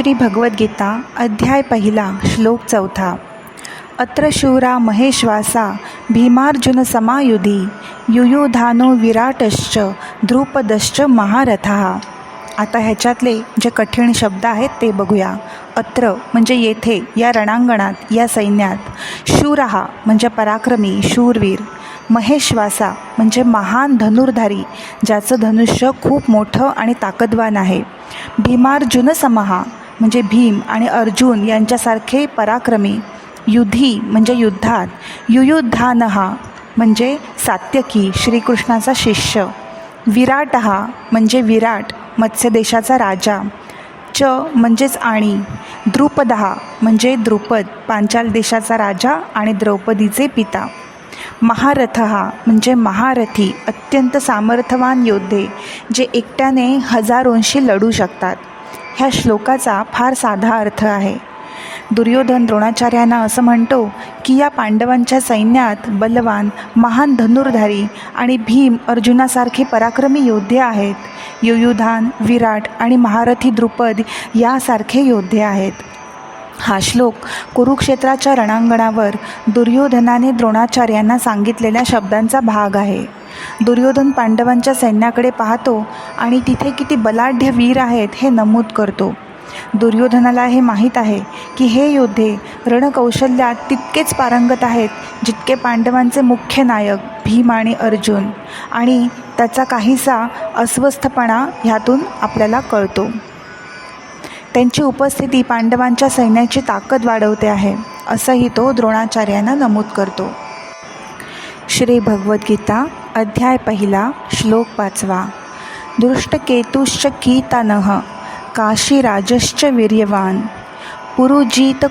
श्री भगवद्गीता अध्याय पहिला श्लोक चौथा. अत्र शूरा महेश्वासा भीमार्जुन समायुधी युयुधानो विराटश्च द्रुपदश्च महारथा. आता ह्याच्यातले जे कठीण शब्द आहेत ते बघूया. अत्र म्हणजे येथे या रणांगणात या सैन्यात. शूरहा म्हणजे पराक्रमी शूरवीर. महेश्वासा म्हणजे महान धनुर्धारी ज्याचं धनुष्य खूप मोठं आणि ताकदवान आहे. भीमार्जुन समहा म्हणजे भीम आणि अर्जुन यांच्यासारखे पराक्रमी. युधी म्हणजे युद्धात. युयुद्धानहा म्हणजे सात्यकी श्रीकृष्णाचा शिष्य. विराट हा म्हणजे विराट मत्स्यदेशाचा राजा. च म्हणजेच आणि. द्रुपदहा म्हणजे द्रुपद पांचाल देशाचा राजा आणि द्रौपदीचे पिता. महारथ हा म्हणजे महारथी अत्यंत सामर्थ्यवान योद्धे जे एकट्याने हजारोंशी लढू शकतात. ह्या श्लोकाचा फार साधा अर्थ आहे. दुर्योधन द्रोणाचार्यांना असं म्हणतो की या पांडवांच्या सैन्यात बलवान महान धनुर्धारी आणि भीम अर्जुनासारखे पराक्रमी योद्धे आहेत. युयुधान विराट आणि महारथी द्रुपद यासारखे योद्धे आहेत. हा श्लोक कुरुक्षेत्राच्या रणांगणावर दुर्योधनाने द्रोणाचार्यांना सांगितलेल्या शब्दांचा भाग आहे. दुर्योधन पांडवांच्या सैन्याकडे पाहतो आणि तिथे किती बलाढ्य वीर आहेत हे नमूद करतो. दुर्योधनाला हे माहीत आहे की हे योद्धे रणकौशल्यात तितकेच पारंगत आहेत जितके पांडवांचे मुख्य नायक भीम आणि अर्जुन. आणि त्याचा काहीसा अस्वस्थपणा ह्यातून आपल्याला कळतो. त्यांची उपस्थिती पांडवांच्या सैन्याची ताकद वाढवते आहे असंही तो द्रोणाचार्यांना नमूद करतो. श्री भगवद्गीता अध्याय पहिला श्लोक पाचवा. दृष्टकेतुश्च कीतानः काशीराजश्च वीर्यवान. पुरुजीत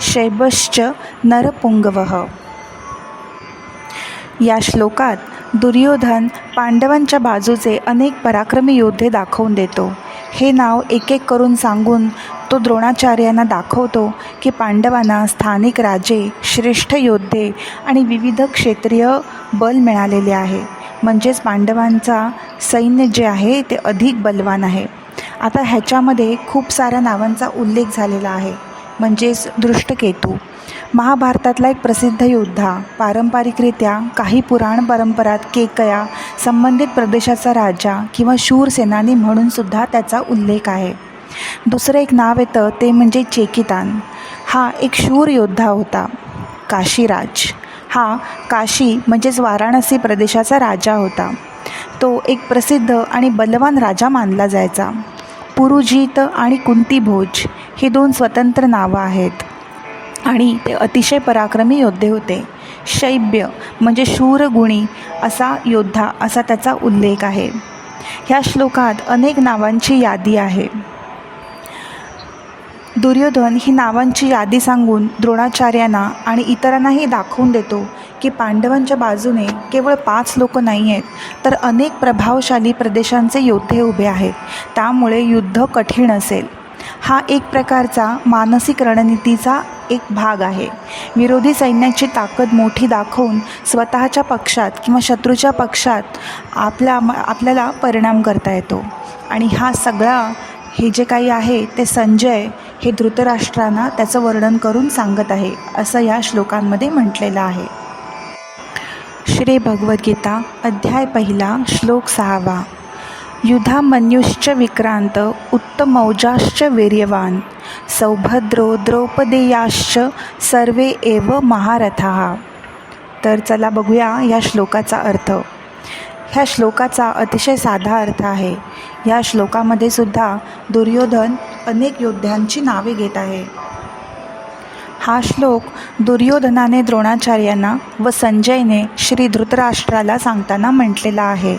शैबश्च नरपुंगवः. या श्लोकात दुर्योधन पांडवांच्या बाजूचे अनेक पराक्रमी योद्धे दाखवून देतो. हे नाव एक एक करून सांगून तो द्रोणाचार्यांना दाखवतो की पांडवांना स्थानिक राजे श्रेष्ठ योद्धे आणि विविध क्षेत्रीय बल मिळालेले आहे. म्हणजेच पांडवांचा सैन्य जे आहे ते अधिक बलवान आहे. आता ह्याच्यामध्ये खूप साऱ्या नावांचा उल्लेख झालेला आहे. म्हणजेच दृष्टकेतू. महाभारतातला एक प्रसिद्ध योद्धा. पारंपरिकरित्या काही पुराण परंपरात केकया संबंधित प्रदेशाचा राजा किंवा शूर सेनानी म्हणून सुद्धा त्याचा उल्लेख आहे. दुसरं एक नाव येतं ते म्हणजे चेकितान. हा एक शूर योद्धा होता काशीराज. हा काशी म्हणजेच वाराणसी प्रदेशाचा राजा होता. तो एक प्रसिद्ध आणि बलवान राजा मानला जायचा. पुरुजीत आणि कुंतीभोज ही दोन स्वतंत्र नावं आहेत. आणि ते अतिशय पराक्रमी योद्धे होते. शैब्य म्हणजे शूरगुणी असा योद्धा असा त्याचा उल्लेख आहे. ह्या श्लोकात अनेक नावांची यादी आहे. दुर्योधन ही नावांची यादी सांगून द्रोणाचार्यांना आणि इतरांनाही दाखवून देतो की पांडवांच्या बाजूने केवळ पाच लोक नाही आहेत तर अनेक प्रभावशाली प्रदेशांचे योद्धे उभे आहेत. त्यामुळे युद्ध कठीण असेल. हा एक प्रकारचा मानसिक रणनीतीचा एक भाग आहे. विरोधी सैन्याची ताकद मोठी दाखवून स्वतःच्या पक्षात किंवा शत्रूच्या पक्षात आपल्या आपल्याला परिणाम करता येतो. आणि हा सगळा हे जे काही आहे ते संजय हे धृतराष्ट्रांना त्याचं वर्णन करून सांगत आहे असं या श्लोकांमध्ये म्हटलेलं आहे. श्री भगवद्गीता अध्याय पहिला श्लोक सहावा. युधा मन्युश्च विक्रांत उत्तमौजाश्च वीर्यवान. सौभद्रो द्रौपदेयाश्च सर्वे एव महारथा. तर चला बघूया या श्लोकाचा अर्थ. ह्या श्लोकाचा अतिशय साधा अर्थ आहे. या श्लोकामध्ये सुद्धा दुर्योधन अनेक योद्ध्यांची नावे घेत आहे. हा श्लोक दुर्योधनाने द्रोणाचार्यांना व संजयने श्री धृतराष्ट्राला सांगताना म्हटलेला आहे.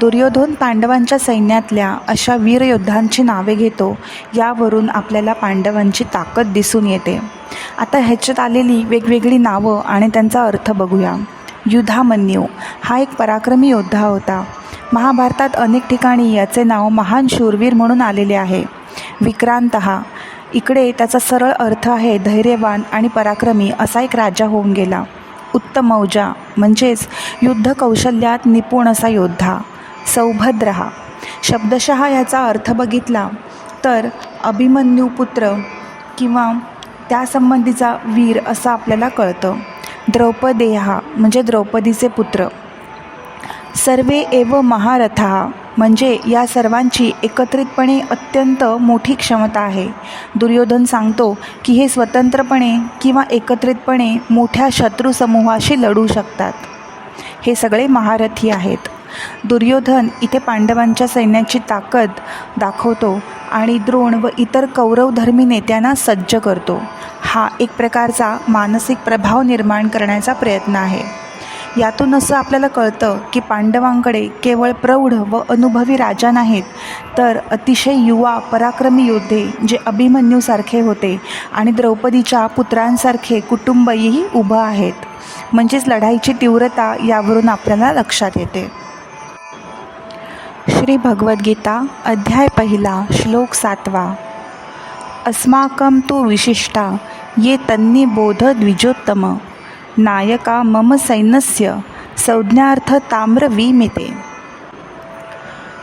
दुर्योधन पांडवांच्या सैन्यातल्या अशा वीरयोद्धांची नावे घेतो यावरून आपल्याला पांडवांची ताकद दिसून येते. आता ह्याच्यात आलेली वेगवेगळी नावं आणि त्यांचा अर्थ बघूया. युधामन्यू हा एक पराक्रमी योद्धा होता. महाभारतात अनेक ठिकाणी याचे नाव महान शूरवीर म्हणून आलेले आहे. विक्रांत हा. इकडे त्याचा सरळ अर्थ आहे धैर्यवान आणि पराक्रमी असा एक राजा होऊन गेला. उत्तमौजा म्हणजेच युद्ध कौशल्यात निपुण असा योद्धा. सौभद्र हा शब्दशः याचा अर्थ बघितला तर अभिमन्यू पुत्र किंवा त्यासंबंधीचा वीर असं आपल्याला कळतं. द्रौपदेहा म्हणजे द्रौपदीचे पुत्र. सर्वे एव महारथा म्हणजे या सर्वांची एकत्रितपणे अत्यंत मोठी क्षमता आहे. दुर्योधन सांगतो की हे स्वतंत्रपणे किंवा एकत्रितपणे मोठ्या शत्रुसमूहाशी लढू शकतात. हे सगळे महारथी आहेत. दुर्योधन इथे पांडवांच्या सैन्याची ताकद दाखवतो आणि द्रोण व इतर कौरवधर्मी नेत्यांना सज्ज करतो. हा एक प्रकारचा मानसिक प्रभाव निर्माण करण्याचा प्रयत्न आहे. यातून असं आपल्याला कळतं की पांडवांकडे केवळ प्रौढ व अनुभवी राजा नाहीत तर अतिशय युवा पराक्रमी योद्धे जे अभिमन्यूसारखे होते आणि द्रौपदीच्या पुत्रांसारखे कुटुंबही उभं आहेत. म्हणजेच लढाईची तीव्रता यावरून आपल्याला लक्षात येते. श्री भगवद्गीता अध्याय पहिला श्लोक सातवा. अस्माकं तु विशिष्टा ये तन्नी बोध द्विजोत्तम. नायका मम सैन्यस्य संज्ञार्थ ताम्रवीमिते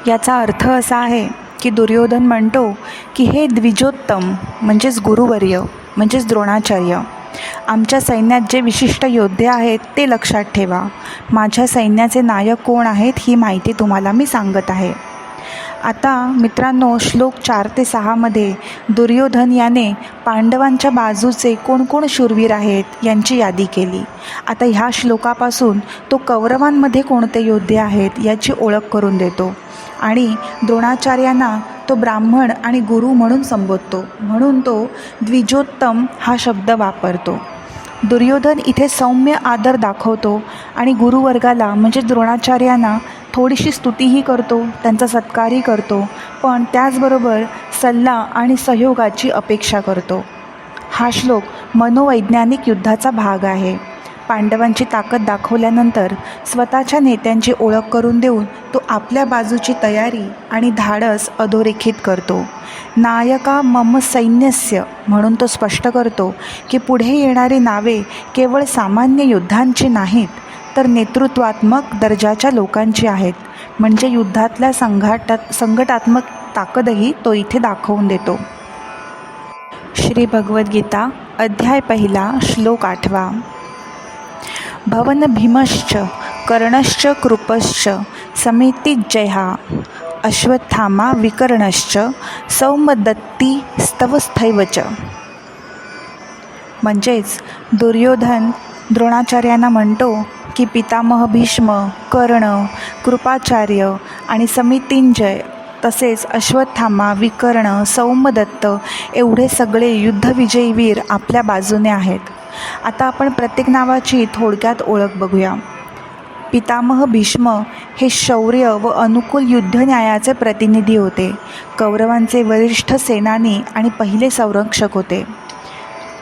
याचा अर्थ असा आहे की दुर्योधन म्हणतो की हे द्विजोत्तम म्हणजेच गुरुवर्य म्हणजेच द्रोणाचार्य आमच्या सैन्यात जे विशिष्ट योद्धे आहेत ते लक्षात ठेवा. माझ्या सैन्याचे नायक कोण आहेत ही माहिती तुम्हाला मी सांगत आहे. आता मित्रांनो श्लोक चार ते सहामध्ये दुर्योधन याने पांडवांच्या बाजूचे कोण कोण शूरवीर आहेत यांची यादी केली. आता ह्या श्लोकापासून तो कौरवांमध्ये कोणते योद्धे आहेत याची ओळख करून देतो. आणि द्रोणाचार्यांना तो ब्राह्मण आणि गुरु म्हणून संबोधतो. म्हणून तो द्विजोत्तम हा शब्द वापरतो. दुर्योधन इथे सौम्य आदर दाखवतो आणि गुरुवर्गाला म्हणजे द्रोणाचार्यांना थोडीशी स्तुतीही करतो त्यांचा सत्कारही करतो पण त्याचबरोबर सल्ला आणि सहयोगाची अपेक्षा करतो. हा श्लोक मनोवैज्ञानिक युद्धाचा भाग आहे. पांडवांची ताकद दाखवल्यानंतर स्वतःच्या नेत्यांची ओळख करून देऊन तो आपल्या बाजूची तयारी आणि धाडस अधोरेखित करतो. नायका मम सैन्यस्य म्हणून तो स्पष्ट करतो की पुढे येणारी नावे केवळ सामान्य युद्धांची नाहीत तर नेतृत्वात्मक दर्जाच्या लोकांची आहेत. म्हणजे युद्धातल्या संघाटात संघटात्मक ताकदही तो इथे दाखवून देतो. श्री भगवद्गीता अध्याय पहिला श्लोक आठवा. भवन भीमश्च कर्णश्च कृपश्च समितिजया अश्वत्थामा विकर्णश्च सौमदत्ती स्तवस्थैवच म्हणजेच दुर्योधन द्रोणाचार्यांना म्हणतो की पितामह भीष्म कर्ण कृपाचार्य आणि समितिंजय तसेच अश्वत्थामा विकर्ण सौमदत्त एवढे सगळे युद्धविजयी वीर आपल्या बाजूने आहेत. आता आपण प्रत्येक नावाची थोडक्यात ओळख बघूया. पितामह भीष्म हे शौर्य व अनुकूल युद्धन्यायाचे प्रतिनिधी होते. कौरवांचे वरिष्ठ सेनानी आणि पहिले संरक्षक होते.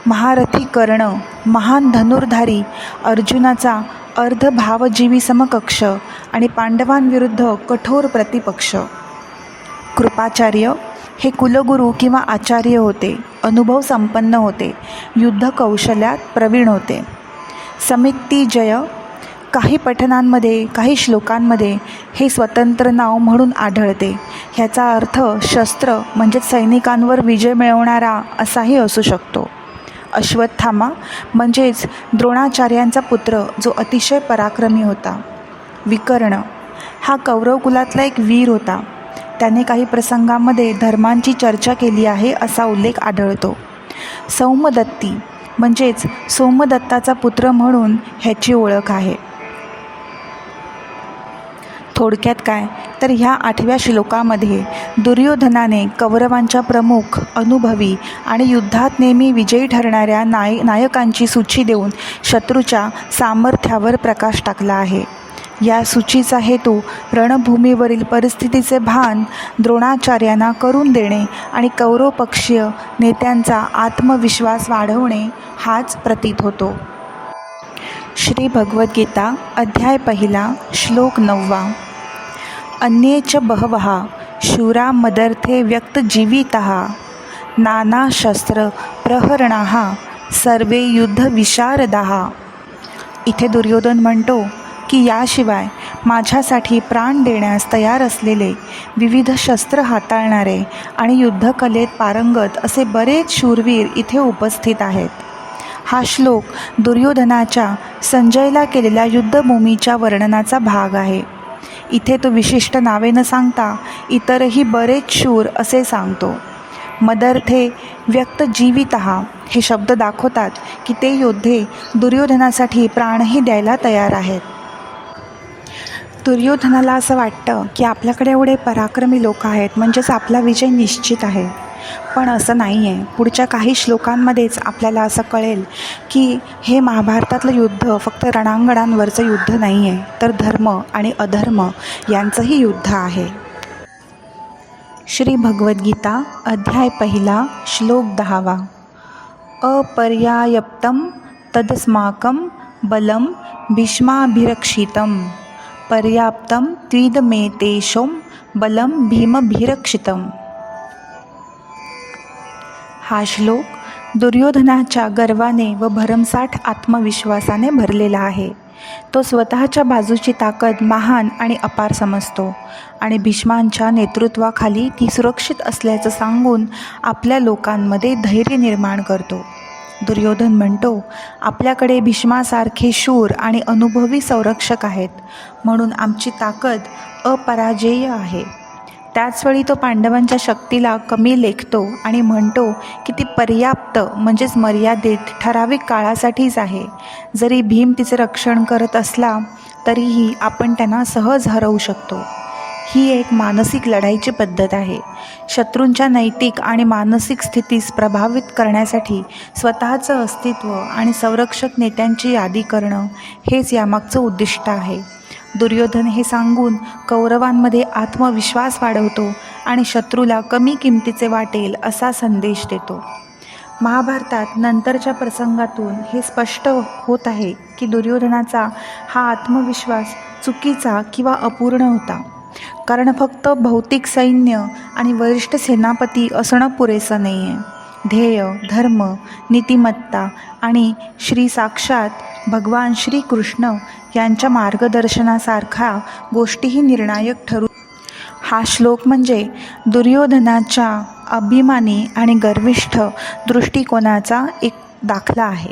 महारथी कर्ण महान धनुर्धारी अर्जुनाचा अर्धभावजीवी समकक्ष आणि पांडवांविरुद्ध कठोर प्रतिपक्ष. कृपाचार्य हे कुलगुरू किंवा आचार्य होते अनुभव संपन्न होते युद्ध कौशल्यात प्रवीण होते. समिती जय काही पठणांमध्ये काही श्लोकांमध्ये हे स्वतंत्र नाव म्हणून आढळते. ह्याचा अर्थ शस्त्र म्हणजेच सैनिकांवर विजय मिळवणारा असाही असू शकतो. अश्वत्थामा म्हणजेच द्रोणाचार्यांचा पुत्र जो अतिशय पराक्रमी होता. विकर्ण हा कौरव कुलातला एक वीर होता. त्याने काही प्रसंगामध्ये धर्मांची चर्चा केली आहे असा उल्लेख आढळतो. सौमदत्ती म्हणजेच सोमदत्ताचा पुत्र म्हणून ह्याची ओळख आहे. थोडक्यात काय? तर ह्या आठव्या श्लोकामध्ये दुर्योधनाने कौरवांच्या प्रमुख अनुभवी आणि युद्धात नेहमी विजयी ठरणाऱ्या नाय नायकांची सूची देऊन शत्रूच्या सामर्थ्यावर प्रकाश टाकला आहे. या सूचीचा हेतू रणभूमीवरील परिस्थितीचे भान द्रोणाचार्यांना करून देणे आणि कौरवपक्षीय नेत्यांचा आत्मविश्वास वाढवणे हाच प्रतीत होतो. श्री भगवद्गीता अध्याय पहिला श्लोक नववा. अन्ये च बहवः शूरा मदर्थे व्यक्तजीवितः नानाशस्त्रप्रहरणाः सर्वे युद्धविशारदाः। इथे दुर्योधन म्हणतो की याशिवाय माझ्यासाठी प्राण देण्यास तयार असलेले विविध शस्त्र हाताळणारे आणि युद्धकलेत पारंगत असे बरेच शूरवीर इथे उपस्थित आहेत. हा श्लोक दुर्योधनाच्या संजयला केलेल्या युद्धभूमीच्या वर्णनाचा भाग आहे. इथे तो विशिष्ट नावे न सांगता इतरही बरेच शूर असे सांगतो. मदर्थे व्यक्त जीवित हे शब्द दाखवतात की ते योद्धे दुर्योधनासाठी प्राणही द्यायला तयार आहेत. दुर्योधनाला असं वाटतं की आपल्याकडे एवढे पराक्रमी लोक आहेत म्हणजेच आपला विजय निश्चित आहे. पण असं नाही आहे पुढच्या काही श्लोकांमध्येच आपल्याला असं कळेल की हे महाभारतातलं युद्ध फक्त रणांगणांवरचं युद्ध नाही आहे तर धर्म आणि अधर्म यांचंही युद्ध आहे. श्री भगवद्गीता अध्याय पहिला श्लोक दहावा. अपर्यायप्तम तदस्माकं बलं भीष्माभिरक्षितं पर्याप्तं त्विदमेतेषों बलं भीमभिरक्षितम्। हा श्लोक दुर्योधनाच्या गर्वाने व भरमसाठ आत्मविश्वासाने भरलेला आहे. तो स्वतःच्या बाजूची ताकद महान आणि अपार समजतो आणि भीष्मांच्या नेतृत्वाखाली ती सुरक्षित असल्याचं सांगून आपल्या लोकांमध्ये धैर्य निर्माण करतो. दुर्योधन म्हणतो आपल्याकडे भीष्मासारखे शूर आणि अनुभवी संरक्षक आहेत म्हणून आमची ताकद अपराजेय आहे. त्याचवेळी तो पांडवांच्या शक्तीला कमी लेखतो आणि म्हणतो की ती पर्याप्त म्हणजेच मर्यादित ठराविक काळासाठीच आहे. जरी भीम तिचे रक्षण करत असला तरीही आपण त्यांना सहज हरवू शकतो. ही एक मानसिक लढाईची पद्धत आहे. शत्रूंच्या नैतिक आणि मानसिक स्थितीस प्रभावित करण्यासाठी स्वतःचं अस्तित्व आणि संरक्षक नेत्यांची यादी करणं हेच यामागचं उद्दिष्ट आहे. दुर्योधन हे सांगून कौरवांमध्ये आत्मविश्वास वाढवतो आणि शत्रूला कमी किमतीचे वाटेल असा संदेश देतो. महाभारतात नंतरच्या प्रसंगातून हे स्पष्ट होत आहे की दुर्योधनाचा हा आत्मविश्वास चुकीचा किंवा अपूर्ण होता. कारण फक्त भौतिक सैन्य आणि वरिष्ठ सेनापती असणं पुरेसं नाही आहे ध्येय धर्म नीतिमत्ता आणि श्री साक्षात भगवान श्रीकृष्ण यांच्या मार्गदर्शनासारख्या गोष्टीही निर्णायक ठरू. हा श्लोक म्हणजे दुर्योधनाच्या अभिमानी आणि गर्विष्ठ दृष्टिकोनाचा एक दाखला आहे.